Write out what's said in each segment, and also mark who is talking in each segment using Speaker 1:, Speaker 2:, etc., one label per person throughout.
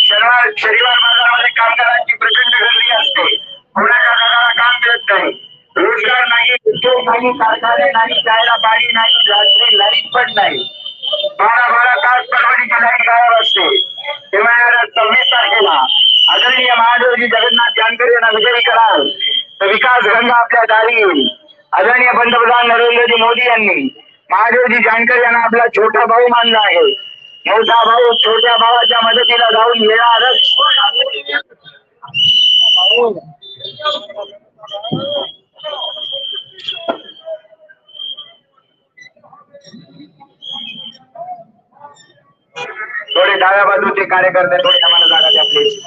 Speaker 1: शनिवार शनिवार बाजारामध्ये कामगारांची प्रचंड गर्दी असते कोणाच्या घराला काम मिळत नाही रोजगार नाही उद्योग नाही कारखाने नाही जायला पाणी नाही रात्री लाइट पण नाही बारा बारा तास परवडीची लाइट गायब असते तेव्हा या सव्वीस तारखेला आदरणीय महादेवजी जगन्नाथ जानकर यांना विजयी कराल तर विकास गंगा आपल्या दारी येईल आदरणीय पंतप्रधान नरेंद्रजी मोदी यांनी महादेवजी जानकर यांना आपला छोटा भाऊ मानला आहे. मोठा भाऊ छोट्या भावाच्या मदतीला जाऊन येणारच. थोडे डाव्या बाजूचे कार्यकर्ते थोडे आम्हाला जागा द्या प्लीज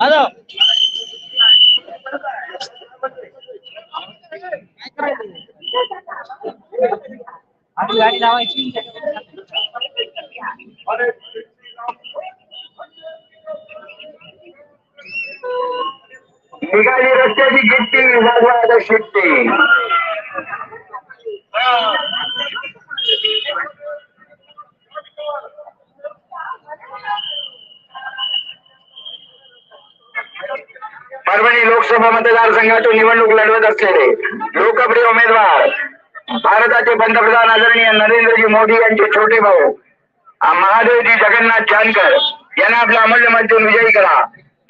Speaker 2: हॅलो आधी गाडी लावायची.
Speaker 1: निघाली रस्त्याची गिट्टी वाजवा आता शिट्टी. परभणी लोकसभा मतदारसंघातून निवडणूक लढवत असलेले लोकप्रिय उमेदवार भारताचे पंतप्रधान आदरणीय नरेंद्रजी मोदी यांचे छोटे भाऊ महादेवजी जगन्नाथ जानकर यांना आपल्या अमूल्य मधून विजयी करा.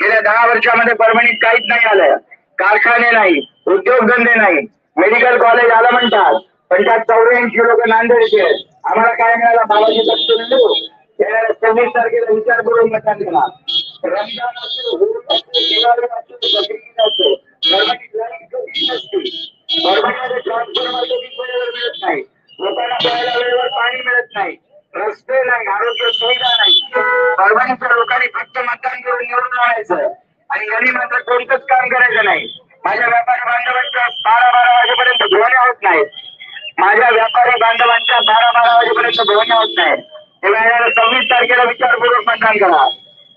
Speaker 1: गेल्या दहा वर्षामध्ये परभणीत काहीच नाही आलं. कारखाने नाही उद्योगधंदे नाही मेडिकल कॉलेज आलं म्हणतात पण त्यात चौऱ्याऐंशी लोक नांदेडचे आम्हाला काय मिळालं? बाबाजी तत्व येणाऱ्या सव्वीस तारखेला विचारपूर्वक मतदान केला रमजान असो दिवाळी असो बकरीद असो परभणीत लाइट कधीच नसते परभणीमध्ये ट्रान्सफॉर्मरचं वीज वेळेवर मिळत नाही लोकांना प्यायला वेळेवर पाणी मिळत नाही रस्ते नाही आरोग्य सुविधा नाही परभणीच्या लोकांनी फक्त मतदान करून निवडून आणायचं आणि यांनी मात्र कोणतंच काम करायचं नाही माझ्या व्यापारी बांधवांच्या बारा बारा वाजेपर्यंत धुवण्या होत नाहीत माझ्या व्यापारी बांधवांच्या बारा बारा वाजेपर्यंत धुवण्या होत नाही तेव्हा सव्वीस तारखेला विचारपूर्वक मतदान करा.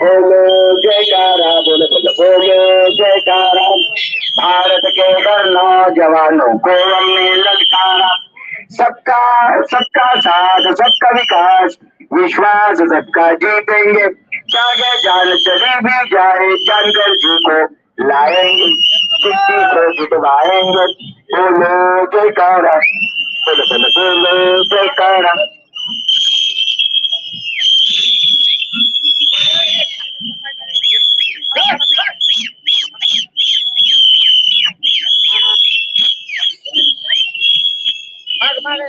Speaker 1: बोलो जयकारा बोलो बोलो जयकारा भारत के हर नौजवानों को हमने ललकारा सबका सबका साथ सबका विकास विश्वास सबका जीतेंगे आगे जान चली भी जाए जानकर जी को लाएँगे चिट्ठी को जितवाएँगे बोलो जयकारा बोलो बोलो बोलो जयकारा 妈的！